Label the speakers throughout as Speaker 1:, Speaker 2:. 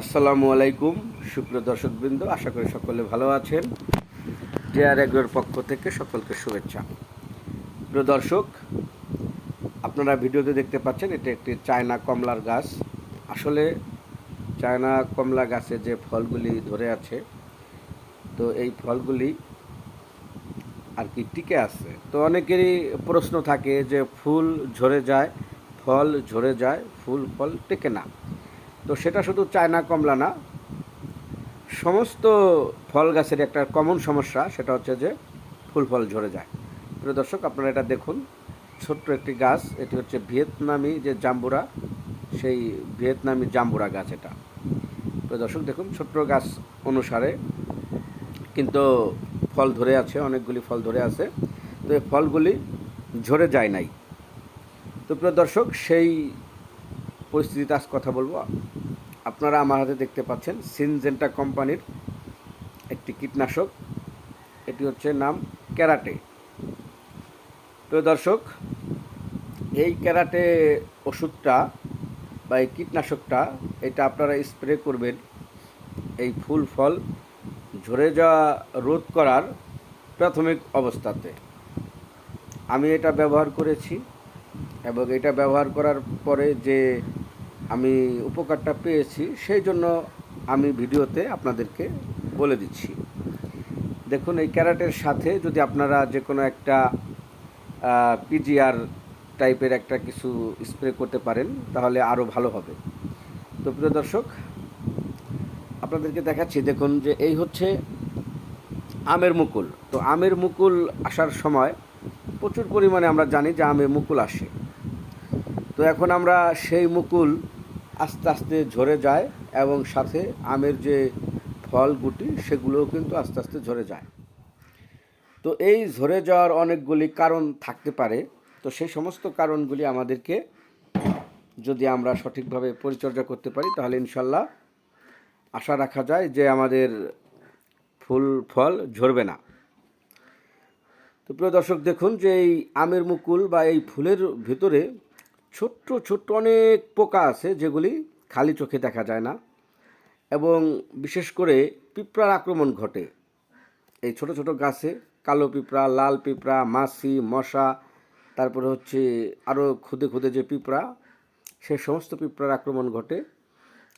Speaker 1: আসসালামু আলাইকুম, সুপ্রিয় দর্শকবৃন্দ, আশা করি সকলে ভালো আছেন। জেআর এগ্রোর পক্ষ থেকে সকলকে শুভেচ্ছা। প্রিয় দর্শক, আপনারা ভিডিওতে দেখতে পাচ্ছেন, এটা একটি চায়না কমলার গাছ। আসলে চায়না কমলা গাছে যে ফলগুলি ধরে আছে, তো এই ফলগুলি আর কি টিকে আছে। তো অনেকেরই প্রশ্ন থাকে যে ফুল ঝরে যায়, ফল ঝরে যায়, ফুল ফল টেকে না। তো সেটা শুধু চায়না কমলা না, সমস্ত ফল গাছের একটা কমন সমস্যা, সেটা হচ্ছে যে ফুল ফল ঝরে যায়। প্রিয় দর্শক, আপনারা এটা দেখুন, ছোট্ট একটি গাছ, এটি হচ্ছে ভিয়েতনামি যে জাম্বুরা, সেই ভিয়েতনামি জাম্বুরা গাছ এটা। প্রিয় দর্শক, দেখুন, ছোট্ট গাছ অনুসারে কিন্তু ফল ধরে আছে, অনেকগুলি ফল ধরে আছে, তো এই ফলগুলি ঝরে যায় নাই। তো প্রিয় দর্শক, সেই পরিস্থিতিতে আজ কথা বলব। আপনারা আমার হাতে দেখতে পাচ্ছেন সিনজেন্টা কোম্পানির একটি কীটনাশক। এটি হচ্ছে নাম ক্যারাটে। প্রিয় দর্শক, এই ক্যারাটে ওষুধটা বা এই কীটনাশকটা, এটা আপনারা স্প্রে করবেন। এই ফুল ফল ঝরে যাওয়া রোধ করার প্রাথমিক অবস্থাতে। আমি এটা ব্যবহার করেছি এবং এটা ব্যবহার করার পরে যে আমি উপকারটা পেয়েছি, সেই জন্য আমি ভিডিওতে আপনাদেরকে বলে দিচ্ছি। দেখুন, এই ক্যারাটের সাথে যদি আপনারা যে কোনো একটা পিজিআর টাইপের একটা কিছু স্প্রে করতে পারেন, তাহলে আরও ভালো হবে। তো প্রিয় দর্শক, আপনাদেরকে দেখাচ্ছি, দেখুন যে এই হচ্ছে আমের মুকুল। তো আমের মুকুল আসার সময় প্রচুর পরিমাণে আমরা জানি যে আমে মুকুল আসে। তো এখন আমরা সেই মুকুল আস্তে আস্তে ঝরে যায় এবং সাথে আমের যে ফল গুটি সেগুলোও কিন্তু আস্তে আস্তে ঝরে যায়। তো এই ঝরে যাওয়ার অনেকগুলি কারণ থাকতে পারে। তো সেই সমস্ত কারণগুলি আমাদেরকে যদি আমরা সঠিকভাবে পরিচর্যা করতে পারি, তাহলে ইনশাল্লাহ আশা রাখা যায় যে আমাদের ফুল ফল ঝরবে না। তো প্রিয় দর্শক, দেখুন যে এই আমের মুকুল বা এই ফুলের ভিতরে ছোট্ট ছোট্ট অনেক পোকা আছে যেগুলি খালি চোখে দেখা যায় না এবং বিশেষ করে পিঁপড়ার আক্রমণ ঘটে। এই ছোট ছোট গাছে কালো পিঁপড়া, লাল পিঁপড়া, মাছি, মশা, তারপরে হচ্ছে আরও খুদে খুদে যে পিঁপড়া, সে সমস্ত পিঁপড়ার আক্রমণ ঘটে।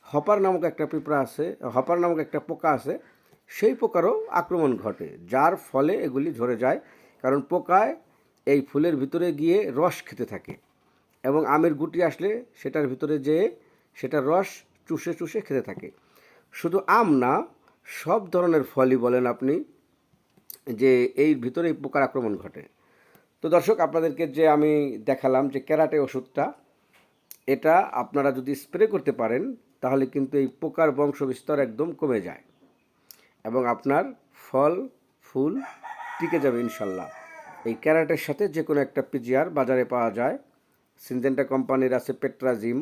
Speaker 1: হপার নামক একটা পিঁপড়া আছে, হপার নামক একটা পোকা আছে, সেই পোকারও আক্রমণ ঘটে, যার ফলে এগুলি ঝরে যায়। কারণ পোকায় এই ফুলের ভিতরে গিয়ে রস খেতে থাকে। এবং আমের গুটি আসলে সেটার ভিতরে যেয়ে সেটার রস চুষে চুষে খেতে থাকে। শুধু আম না, সব ধরনের ফলই বলেন আপনি যে এই ভিতরে পোকার আক্রমণ ঘটে। তো দর্শক, আপনাদেরকে যে আমি দেখালাম যে ক্যারাটে ওষুধটা, এটা আপনারা যদি স্প্রে করতে পারেন, তাহলে কিন্তু এই পোকার বংশবিস্তার একদম কমে যায় এবং আপনার ফল, ফুল টিকে যাবে ইনশাল্লাহ। এই ক্যারাটের সাথে যে কোনো একটা পিজিআর বাজারে পাওয়া যায়। সিনজেন্টা কোম্পানির আছে পেট্রাজিম,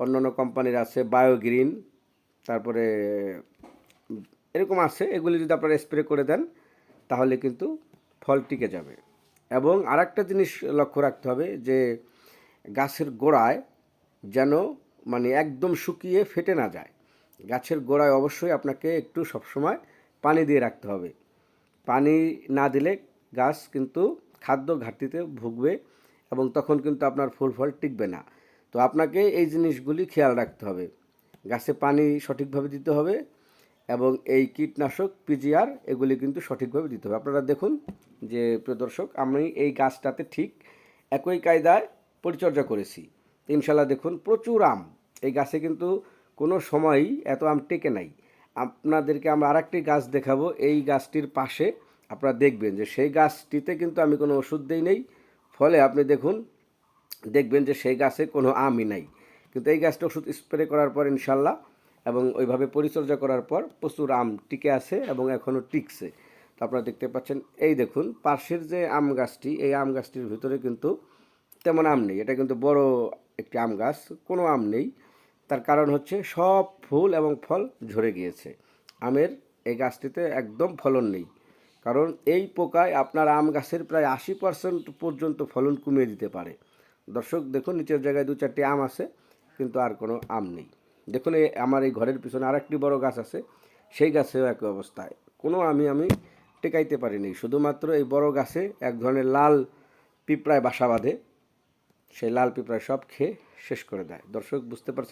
Speaker 1: অন্যান্য কোম্পানির আছে বায়োগ্রিন, তারপরে এরকম আছে, এগুলি যদি আপনারা স্প্রে করে দেন, তাহলে কিন্তু ফল টিকে যাবে। এবং আরেকটা জিনিস লক্ষ্য রাখতে হবে যে গাছের গোড়ায় যেন মানে একদম শুকিয়ে ফেটে না যায়। গাছের গোড়ায় অবশ্যই আপনাকে একটু সবসময় পানি দিয়ে রাখতে হবে। পানি না দিলে গাছ কিন্তু খাদ্য ঘাটতিতে ভুগবে এবং তখন কিন্তু আপনার ফুল ফল টিকবে না। তো আপনাকে এই জিনিসগুলি খেয়াল রাখতে হবে। গাছে পানি সঠিকভাবে দিতে হবে এবং এই কীটনাশক পিজিআর এগুলি কিন্তু সঠিকভাবে দিতে হবে। আপনারা দেখুন যে প্রিয় দর্শক আমি এই গাছটাতে ঠিক একই কায়দায় পরিচর্যা করেছি। ইনশাল্লাহ দেখুন প্রচুর আম। এই গাছে কিন্তু কোনো সময়ই এত আম টেকে নাই। আপনাদেরকে আমরা আরেকটি গাছ দেখাবো। এই গাছটির পাশে আপনারা দেখবেন যে সেই গাছটিতে কিন্তু আমি কোনো ওষুধ দিই নেই। ফলে আপনি দেখুন, দেখবেন যে সেই গাছে কোনো আমই নাই। কিন্তু এই গাছটা ওষুধ স্প্রে করার পর ইনশাল্লাহ এবং ওইভাবে পরিচর্যা করার পর প্রচুর আম টিকে আছে এবং এখনও টিকছে। তো আপনারা দেখতে পাচ্ছেন, এই দেখুন, পাশের যে আম গাছটি, এই আম গাছটির ভিতরে কিন্তু তেমন আম নেই। এটা কিন্তু বড় একটি আম গাছ, কোনো আম নেই। তার কারণ হচ্ছে সব ফুল এবং ফল ঝরে গিয়েছে। আমের এই গাছটিতে একদম ফলন নেই। কারণ এই পোকায় আপনার আম গাছের প্রায় আশি পার্সেন্ট পর্যন্ত ফলন কমিয়ে দিতে পারে। দর্শক, দেখুন, নিচের জায়গায় দু চারটি আম আছে, কিন্তু আর কোনো আম নেই। দেখুন আমার এই ঘরের পিছনে আরেকটি বড় গাছ আছে, সেই গাছেও একই অবস্থায়। কোনো আমি আমি টেকাইতে পারিনি। শুধুমাত্র এই বড় গাছে এক ধরনের লাল পিঁপড়ায় বাসা বাঁধে, সেই লাল পিঁপড়ায় সব খেয়ে শেষ করে দেয়। দর্শক, বুঝতে পারছেন